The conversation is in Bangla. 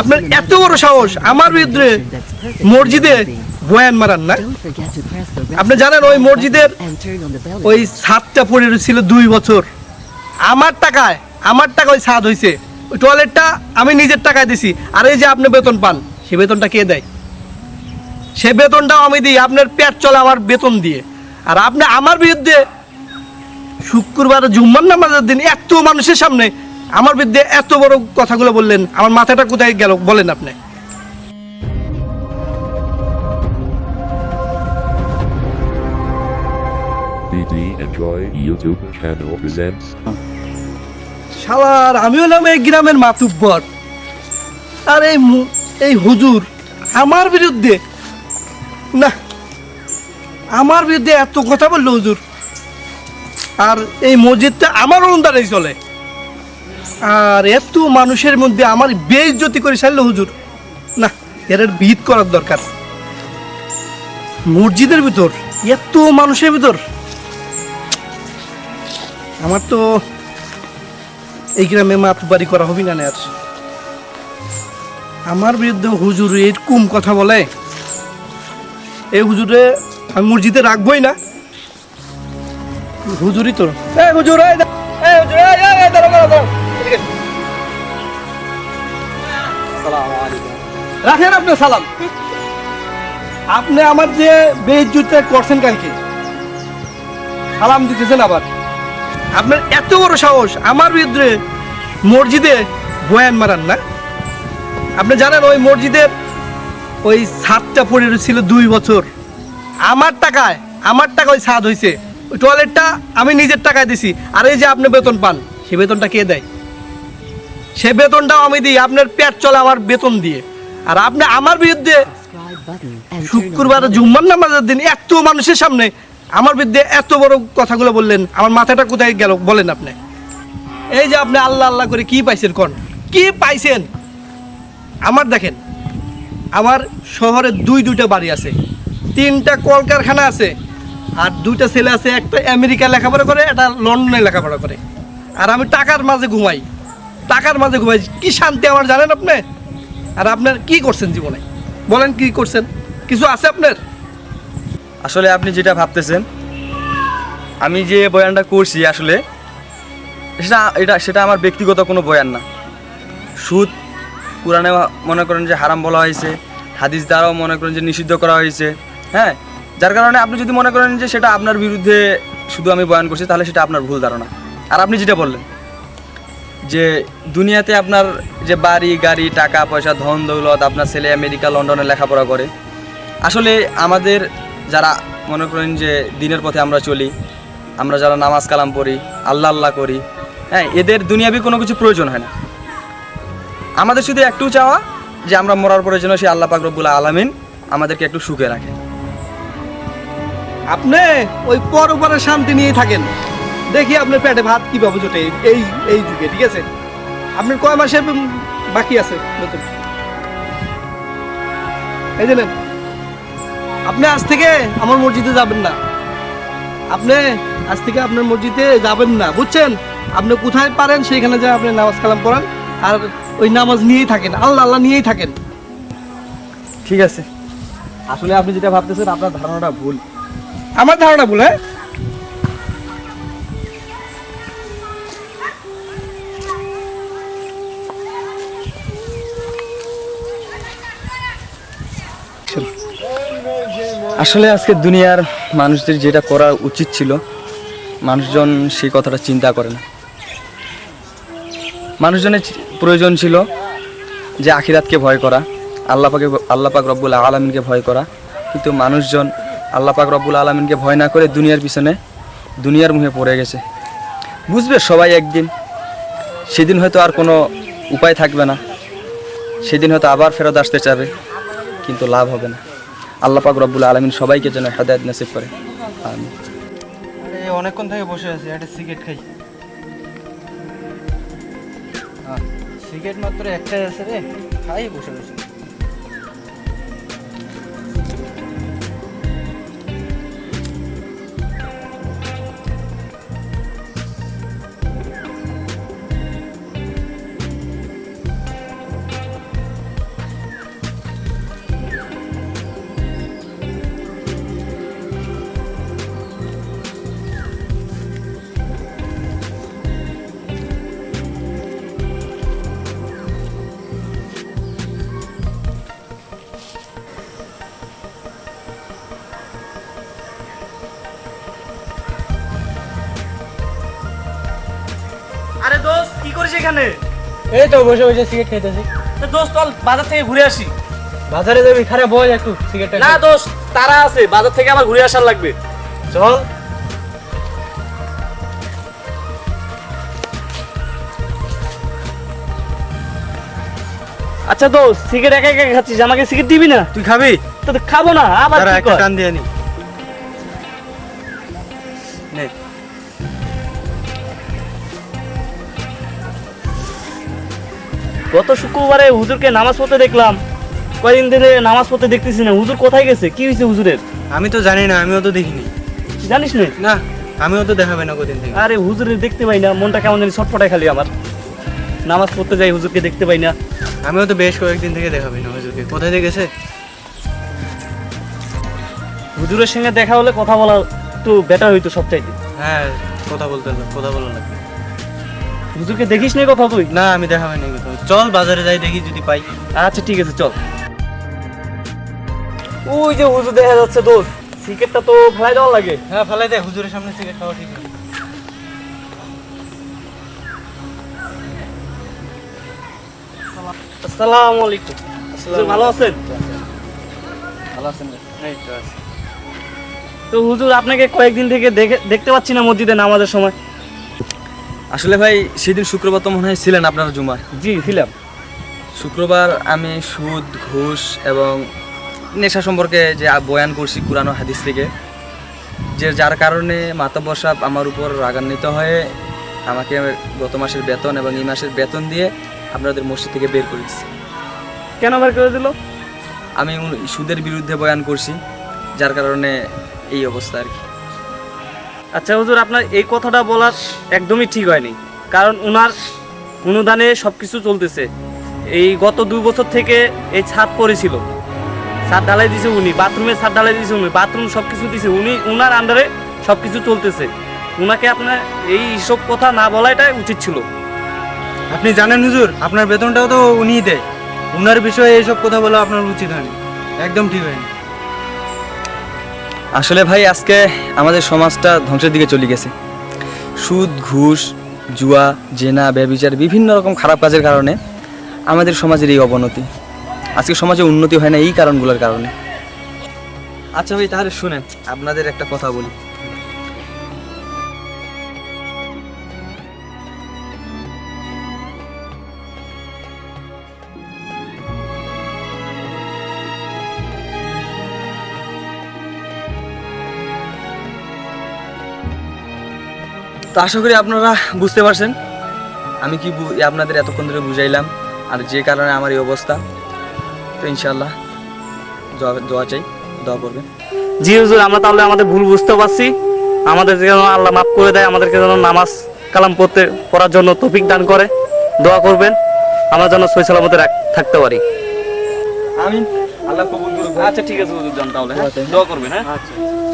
আপনার এত বড় সাহস, আমার বিরুদ্ধে মসজিদে বয়ান মারান না? আপনি জানেন ওই মসজিদের ওই ছাদটা পড়ে ছিল দুই বছর। আমার টাকায়, আমার টাকা ওই ছাদ হয়েছে ওই টয়লেটটা আমি নিজের টাকায় দিছি। আর এই যে আপনি বেতন পান, সে বেতনটা কে দেয়? সে বেতনটাও আমি দিই, আপনার পেট চলে আমার বেতন দিয়ে। আর আপনি আমার বিরুদ্ধে শুক্রবার জুম্মার নামাজের দিন এত মানুষের সামনে আমার বিরুদ্ধে এত বড় কথাগুলো বললেন আমার মাথাটা কোথায় গেল বলেন আপনি। BD Enjoy YouTube channel presents শালার আমি হলাম এই গ্রামের মাতুব্বর। আর এই এই হুজুর আমার বিরুদ্ধে না আমার বিরুদ্ধে এত কথা বলল হুজুর। আর এই মসজিদটা আমার অনুদানেই চলে। আর এত মানুষের মধ্যে আমার বেইজ্জতি করে সারলো হুজুর। না, এর ভিত করার দরকার। মসজিদের ভিতর, এত মানুষের ভিতর। আমার তো এই গ্রামে মাতবাড়ি করা হবে না আর। আমার বিরুদ্ধে হুজুর এরকম কথা বলে। এই হুজুরে, আমি মসজিদে রাখবই না। হুজুরই তো এই হুজুর হুজুর রাখেন আপনার সালাম। আপনি আমার যে বেইজ্জুতে করছেন কালকে সালাম দিতেছেন আবার। আপনার এত বড় সাহস, আমার বিরুদ্ধে মসজিদে বয়ান মারান না? আপনি জানেন ওই মসজিদের ওই ছাদটা পড়ে ছিল দুই বছর। আমার টাকায়, আমার টাকা ওই ছাদ হয়েছে ওই টয়লেটটা আমি নিজের টাকায় দিছি। আর এই যে আপনি বেতন পান, সে বেতনটা কে দেয়? সে বেতনটাও আমি দিই, আপনার পেট চলে আমার বেতন দিয়ে। আর আপনি আমার বিরুদ্ধে শুক্রবার জুম্মার নামাজের দিন এত মানুষের সামনে আমার বিরুদ্ধে এত বড় কথাগুলো বললেন, আমার মাথাটা কোথায় গেল বলেন আপনি। এই যে আপনি আল্লাহ আল্লাহ করে কি পাইছেন কোন? কি পাইছেন? আমার দেখেন, আমার শহরে দুই দুইটা বাড়ি আছে, তিনটা কলকারখানা আছে, আর দুইটা ছেলে আছে, একটা আমেরিকা লেখাপড়া করে, একটা লন্ডনে লেখাপড়া করে। আর আমি টাকার মাঝে ঘুমাই। টাকার মাঝে ঘুমাই, কি শান্তি আমার জানেন আপনি? আর আপনার কি করছেন জীবনে? বলেন কি করছেন? কিছু আছে আপনার? আসলে আপনি যেটা ভাবতেছেন, আমি যে বয়ানটা করছি আসলে, সেটা, এটা, সেটা আমার ব্যক্তিগত কোনো বয়ান না। সুদ, কোরআনে মনে করেন যে হারাম বলা হয়েছে, হাদিস দ্বারাও মনে করেন যে নিষিদ্ধ করা হয়েছে হ্যাঁ? যার কারণে আপনি যদি মনে করেন যে সেটা আপনার বিরুদ্ধে শুধু আমি বয়ান করছি, তাহলে সেটা আপনার ভুল ধারণা। আর আপনি যেটা বললেন যে দুনিয়াতে আপনার যে বাড়ি, গাড়ি, টাকা, পয়সা, ধন, দৌলত আপনার ছেলে আমেরিকা, লন্ডনে লেখাপড়া করে। আসলে আমাদের যারা মনে করেন যে দিনের পথে আমরা চলি, আমরা যারা নামাজ কালাম পড়ি, আল্লাহ আল্লাহ করি হ্যাঁ এদের দুনিয়াবি কোনো কিছু প্রয়োজন হয় না। আমাদের শুধু একটু চাওয়া যে আমরা মরার পরে যেন সেই আল্লাহ পাক আলামিন আমাদেরকে একটু সুখে রাখে। আপনি ওই পরপরে শান্তি নিয়ে থাকেন। দেখি আপনার পেটে ভাত কীভাবে জোটে? এই এই যুগে ঠিক আছে? আপনার কয় মাসের বাকি আছে নতুন? এই যে আপনি আজ থেকে আমার মসজিদে যাবেন না। আপনি আজ থেকে আপনার মসজিদে যাবেন না বুঝছেন? আপনি কোথায় পারেন সেইখানে যা আপনি নামাজ কালাম পড়ান। আর ওই নামাজ নিয়েই থাকেন আল্লাহ আল্লাহ নিয়েই থাকেন। ঠিক আছে। আসলে আপনি যেটা ভাবতেছেন আপনার ধারণাটা ভুল। আমার ধারণা ভুল হ্যাঁ? আসলে আজকে দুনিয়ার মানুষদের যেটা করা উচিত ছিল, মানুষজন সেই কথাটা চিন্তা করে না। মানুষজনের প্রয়োজন ছিল যে আখিরাতকে ভয় করা আল্লাপাকে আল্লাপাক রব্বুল আলমিনকে ভয় করা। কিন্তু মানুষজন আল্লাহ পাক রব্বুল আলমিনকে ভয় না করে দুনিয়ার পিছনে, দুনিয়ার মুখে পড়ে গেছে। বুঝবে সবাই একদিন, সেদিন হয়তো আর কোনো উপায় থাকবে না, সেদিন হয়তো আবার ফেরত আসতে চাবে, কিন্তু লাভ হবে না। আল্লাহ পাক রব্বুল আলমিন সবাইকে যেন হেদায়ত নসিব করে। অনেকক্ষণ থেকে বসে আছি, একটা সিগারেট খাই। সিগারেট মাত্র একটাই আছে রে, খাই বসে বসে। এখানে? এই তো বসে বসে সিগারেট খাইতেছি। তো দোস্ত চল বাজার থেকে ঘুরে আসি। বাজারে যাবি? খারাপ বয় একটু সিগারেটটা না দোস্ত তারা আছে বাজার থেকে আমার ঘুরে আসার লাগবে। চল। আচ্ছা দোস্ত সিগারেট একা একা খাচ্ছিস? আমাকে সিগারেট দিবি না? তুই খাবি? তো খাব না আবার কি একটা কর? টান দিয়ে নে। গত শুক্রবারে হুজুরকে নামাজ পড়তে দেখলাম। কয়েকদিন ধরে নামাজ পড়তে দেখতেছি না। হুজুর কোথায় গেছে? কি হয়েছে হুজুরের? আমি তো জানি না আমিও তো দেখিনি। জানিস না? না আমিও তো দেখাবে না কদিন থেকে। আরে হুজুরের দেখতে পাই না মনটা কেমন জানি ছটফটায় খালি আমার। নামাজ পড়তে যাই হুজুরকে দেখতে পাই না। আমিও তো বেশ কয়েকদিন থেকে দেখাবে না হুজুরকে। কোথায় থেকে গেছে? হুজুরের সঙ্গে দেখা হলে কথা বলা একটু বেটার হইতো সবচাইতে। হ্যাঁ কথা বলতে কথা বলা লাগবে। হুজুরকে দেখিস না কথা তুই? না আমি দেখাবে না কোথাও। চল বাজারে যাই দেখি যদি পাই। আচ্ছা ঠিক আছে চল। ওই যে হুজুর দেখা যাচ্ছে দোষ। সিগারেটটা তো ফেলাই দেওয়া লাগে। হ্যাঁ ফেলাই দে হুজুরের সামনে সিগারেট খাওয়া ঠিক না আসসালামু আলাইকুম। হুজুর ভালো আছেন? ভালো আছেন এই তো আছে। তো হুজুর আপনাকে কয়েকদিন থেকে দেখে দেখতে পাচ্ছি না মসজিদে নামাজের সময়। আসলে ভাই সেদিন শুক্রবার তো মনে হয় ছিলেন আপনার জুমায়। জি ছিলাম। শুক্রবার আমি সুদ ঘুষ এবং নেশা সম্পর্কে যে বয়ান করছি কুরানো হাদিস থেকে যে যার কারণে মাতব্বর সাহেব আমার উপর রাগান্বিত হয়ে আমাকে গত মাসের বেতন এবং এই মাসের বেতন দিয়ে আপনাদের মসজিদ থেকে বের করে দিচ্ছে কেন বের করে দিল? আমি সুদের বিরুদ্ধে বয়ান করছি যার কারণে এই অবস্থা আর কি। আচ্ছা হুজুর, আপনার এই কথাটা বলার একদমই ঠিক হয়নি। কারণ উনার অনুদানে সব কিছু চলতেছে। এই গত দুই বছর থেকে এই ছাদ পড়েছিল। ছাদ ঢালাই দিছে উনি, বাথরুমে ছাদ ঢালাই দিছে উনি, বাথরুম সব কিছু দিছে। উনি, উনার আন্ডারে সব কিছু চলতেছে। উনাকে আপনার এই সব কথা না বলাটাই উচিত ছিল। আপনি জানেন হুজুর, আপনার বেতনটাও তো উনিই দেয়। উনার বিষয়ে এইসব কথা বলা আপনার উচিত হয়নি। একদম ঠিক হয়নি। আসলে ভাই, আজকে আমাদের সমাজটা ধ্বংসের দিকে চলে গেছে। সুদ, ঘুষ, জুয়া, জেনা, ব্যবিচার, বিভিন্ন রকম খারাপ কাজের কারণে আমাদের সমাজের এই অবনতি। আজকে সমাজে উন্নতি হয় না এই কারণগুলোর কারণে। আচ্ছা ভাই, তাহলে শুনেন, আপনাদের একটা কথা বলি। তো আশা করি আপনারা বুঝতে পারছেন। আমি কি আপনাদের এতক্ষণ ধরে বুঝাইলাম আর যে কারণে আমার এই অবস্থা। তো ইনশাল্লাহ দোয়া- চাই দোয়া করবেন। জি হুজুর আমরা তাহলে আমাদের ভুল বুঝতে পারছি। আমাদের যেন আল্লাহ মাফ করে দেয় আমাদেরকে যেন নামাজ কালাম পড়তে পড়ার জন্য তৌফিক দান করে। দোয়া করবেন আমরা যেন সই সালামতে থাকতে পারি। আমি আল্লাহ কবুল করুক। আচ্ছা ঠিক আছে হুজুর যান তাহলে হ্যাঁ? দোয়া করবেন হ্যাঁ? আচ্ছা।